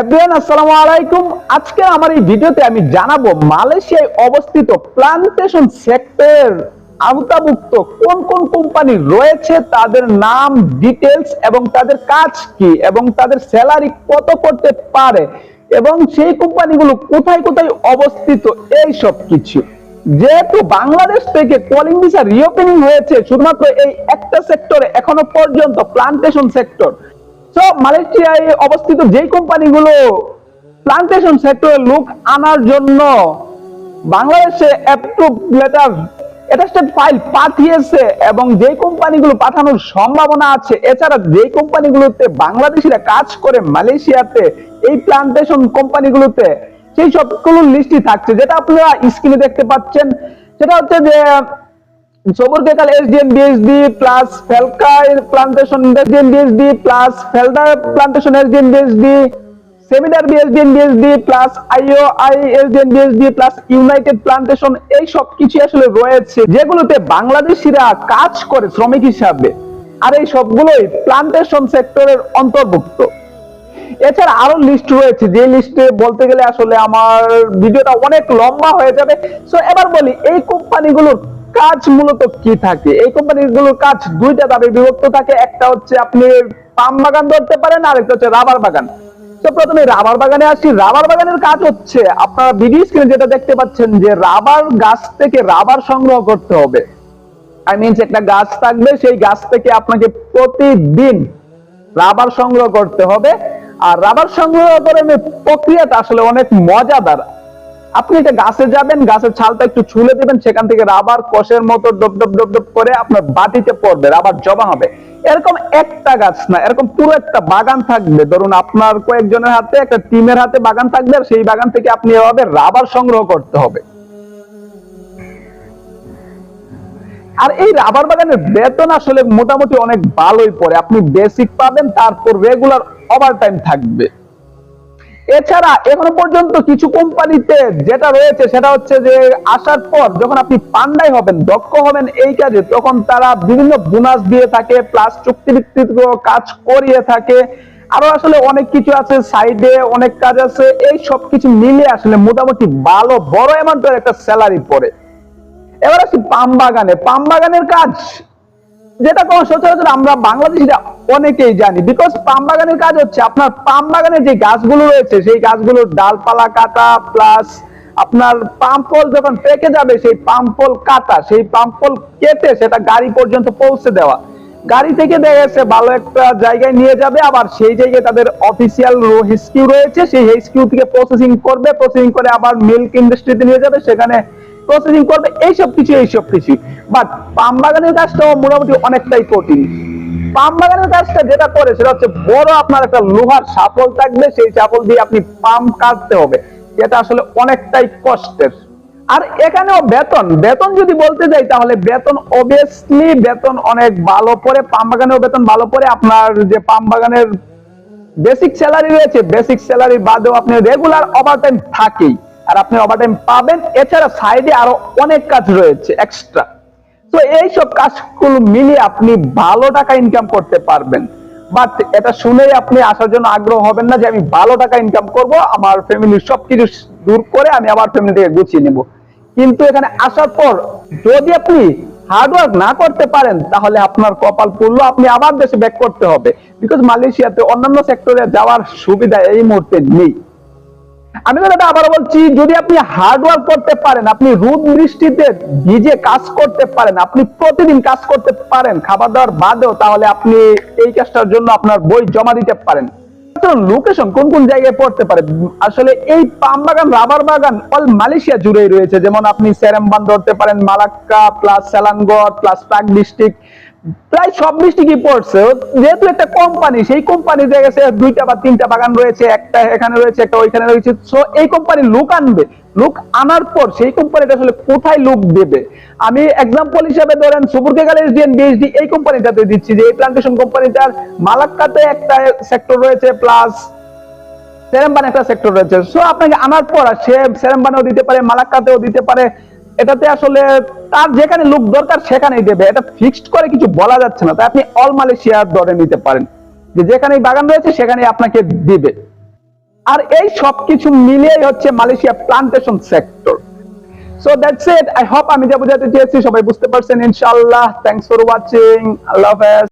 Everyone আসসালামু আলাইকুম। আজকে আমার এই ভিডিওতে আমি জানাব মালয়েশিয়ায় অবস্থিত প্লান্টেশন সেক্টর আওতাভুক্ত কোন কোন কোম্পানি রয়েছে, তাদের নাম ডিটেলস এবং তাদের কাজ কি এবং তাদের স্যালারি কত করতে পারে এবং সেই কোম্পানিগুলো কোথায় কোথায় অবস্থিত, এই সব কিছু। যেহেতু বাংলাদেশ থেকে কলিং ভিসা রিওপেনিং হয়েছে, শুধুমাত্র এই একটা সেক্টরে এখনও পর্যন্ত প্লান্টেশন সেক্টর তো মালয়েশিয়ায় অবস্থিত যেই কোম্পানিগুলো প্লান্টেশন লোক আনার জন্য বাংলাদেশে অ্যাপ্রুভ লেটার অ্যাটাস্টেড ফাইল পাঠিয়েছে এবং যে কোম্পানিগুলো পাঠানোর সম্ভাবনা আছে, এছাড়া যে কোম্পানিগুলোতে বাংলাদেশিরা কাজ করে মালয়েশিয়াতে, এই প্লান্টেশন কোম্পানিগুলোতে, সেই সবগুলো লিস্টই থাকছে। যেটা আপনারা স্ক্রিনে দেখতে পাচ্ছেন, সেটা হচ্ছে যে সবুর কেকাল এসডিএন বিএসডি প্লাস ফেলকার প্লান্টেশন এসডিএন বিএসডি প্লাস ফেলদার plantation SDN BHD seminar বিএসডিএন BHD plus IOI SDN BHD plus united plantation এই সব কিছু আসলে রয়েছে যেগুলোতে বাংলাদেশিরা কাজ করে শ্রমিক হিসাবে আর এই সবগুলোই প্লান্টেশন সেক্টরের অন্তর্ভুক্ত এছাড়া আরও লিস্ট রয়েছে যে লিস্টে বলতে গেলে আসলে আমার ভিডিওটা অনেক লম্বা হয়ে যাবে সো এবার বলি এই কোম্পানিগুলোর কাজ মূলত কি থাকে? এই কোম্পানিগুলোর কাজ দুইটা দাবি বিভক্ত থাকে। একটা হচ্ছে আপনি পাম বাগান ধরতে পারেন আর একটা হচ্ছে রাবার বাগান। তো প্রথমে রাবার বাগানে আসি। রাবার বাগানের কাজ হচ্ছে, আপনারা ভিডিও স্ক্রিনে যেটা দেখতে পাচ্ছেন যে রাবার গাছ থেকে রাবার সংগ্রহ করতে হবে। আই মিনস একটা গাছ থাকবে, সেই গাছ থেকে আপনাকে প্রতিদিন রাবার সংগ্রহ করতে হবে। আর রাবার সংগ্রহ করে প্রক্রিয়াটা আসলে অনেক মজাদার। আপনি এটা গাছে যাবেন, গাছের ছালটা একটু ছুলে দিবেন, সেখান থেকে রাবার, কষের মতো ডব ডব ডব ডব করে আপনার বাটিতে পড়বে, রাবার জমা হবে। এরকম একটা গাছ না, এরকম পুরো একটা বাগান থাকবে। ধরুন আপনার কয়েকজনের হাতে, একটা টিমের হাতে বাগান থাকবে সেই বাগান থেকে আপনি এভাবে রাবার সংগ্রহ করতে হবে। আর এই রাবার বাগানের বেতন আসলে মোটামুটি অনেক ভালোই পড়ে। আপনি বেসিক পাবেন, তারপর রেগুলার ওভার টাইম থাকবে। এছাড়া এখনও পর্যন্ত কিছু কোম্পানিতে যেটা রয়েছে সেটা হচ্ছে যে আসার পর যখন আপনি পান্ডাই হবেন, দক্ষ হবেন এই কাজে, তখন তারা বিভিন্ন বোনাস দিয়ে থাকে প্লাস চুক্তিভিত্তিক কাজ করিয়ে থাকে। আরও আসলে অনেক কিছু আছে সাইডে অনেক কাজ আছে, এই সব কিছু মিলে আসলে মোটামুটি ভালো, বড় অ্যামাউন্টের একটা স্যালারি পড়ে। এবার আসি পাম বাগানে। পাম বাগানের কাজ, যেটা কোন সচরাচর আমরা বাংলাদেশিরা অনেকেই জানি। বিকজ পাম বাগানের কাজ হচ্ছে আপনার পাম বাগানের যে গাছগুলো রয়েছে, সেই গাছগুলোর ডালপালা কাটা প্লাস আপনার পাম ফল যখন পেকে যাবে, সেই পাম ফল কাটা, সেই পাম ফল কেটে সেটা গাড়ি পর্যন্ত পৌঁছে দেওয়া। গাড়ি থেকে দেখা যাচ্ছে ভালো একটা জায়গায় নিয়ে যাবে, আবার সেই জায়গায় তাদের অফিসিয়াল হিসকিউ রয়েছে, সেই হিসকিউ থেকে প্রসেসিং করবে প্রসেসিং করে আবার মিল্ক ইন্ডাস্ট্রিতে নিয়ে যাবে, সেখানে প্রসেসিং করবে, এইসব কিছু এইসব কিছু। বাট পাম বাগানের কাজটাও মোটামুটি অনেকটাই কঠিন। পাম কাজটা যেটা করে, সেটা হচ্ছে বড় আপনার একটা লোহার সাপল থাকবে, সেই সাপল দিয়ে আপনি কাটতে হবে, যেটা আসলে অনেকটাই কষ্টের। আর এখানেও বেতন বেতন যদি বলতে যাই, তাহলে বেতন অবভিয়াসলি বেতন অনেক ভালো পরে পাম বাগানেও বেতন ভালো পরে আপনার যে পাম বাগানের বেসিক স্যালারি রয়েছে বেসিক স্যালারি বাদেও আপনি রেগুলার ওভারটাইম থাকেই, আর আপনি ওভারটাইম পাবেন, এছাড়া সাইডে আরও অনেক কাজ রয়েছে এক্সট্রা তো এইসব কাজগুলো মিলিয়ে আপনি ভালো টাকা ইনকাম করতে পারবেন। বাট এটা শুনেই আপনি আসার জন্য আগ্রহ হবেন না যে আমি ভালো টাকা ইনকাম করব, আমার ফ্যামিলির সবকিছু দূর করে আমি আবার ফ্যামিলি থেকে গুছিয়ে নিব। কিন্তু এখানে আসার পর যদি আপনি হার্ডওয়ার্ক না করতে পারেন, তাহলে আপনার কপাল পুরলো আপনি আবার দেশে ব্যাক করতে হবে। বিকজ মালয়েশিয়াতে অন্যান্য সেক্টরে যাওয়ার সুবিধা এই মুহূর্তে নেই। আমি কথাটা আবার বলছি, যদি আপনি হার্ডওয়ার্ক করতে পারেন, আপনি রোদ বৃষ্টিতে ভিজে কাজ করতে পারেন, আপনি প্রতিদিন কাজ করতে পারেন, খাবার দাবার বাদেও, তাহলে আপনি এই কাজটার জন্য আপনার বই জমা দিতে পারেন। লোকেশন কোন কোন জায়গায় পড়তে পারে? আসলে এই পাম বাগান, রাবার বাগান অল মালয়েশিয়া জুড়েই রয়েছে। যেমন আপনি সেরেমবান ধরতে পারেন, Malacca plus Selangor plus Perak district. প্রায় সব ডিস্ট্রিক্টই পড়ছে? যেহেতু একটা কোম্পানি সেই গেছে দুইটা বা তিনটা বাগান রয়েছে, একটা এখানে রয়েছে, একটা ওইখানে রয়েছে। সো এই কোম্পানি আনবে। আনার পর সেই কোম্পানিটা আসলে কোথায় দেবে? আমি এক্সাম্পল হিসেবে ধরেন সুপুরকে বিএসডি এই কোম্পানিটাতে দিচ্ছি যে, এই প্লান্টেশন কোম্পানিটার মালাক্কাতে একটা সেক্টর রয়েছে প্লাস সেরেমবান একটা সেক্টর রয়েছে। সো আপনাকে আনার পর সে সেরেমবানেও দিতে পারে, মালাক্কাতেও দিতে পারে। এটাতে আসলে তার যেখানে লোক দরকার সেখানেই দেবে। এটা ফিক্সড করে কিছু বলা যাচ্ছে না। তাই আপনি অল মালয়েশিয়ার দরে নিতে পারেন। যে যেখানে বাগান রয়েছে সেখানে আপনাকে দিবে। আর এই সবকিছু মিলিয়েই হচ্ছে Malaysia plantation sector so that's it I hope আমি যা বোঝাতে চেয়েছি, সবাই বুঝতে পারছেন। ইনশাআল্লাহ। থ্যাংকস ফর ওয়াচিং আল্লাহ হাফেজ।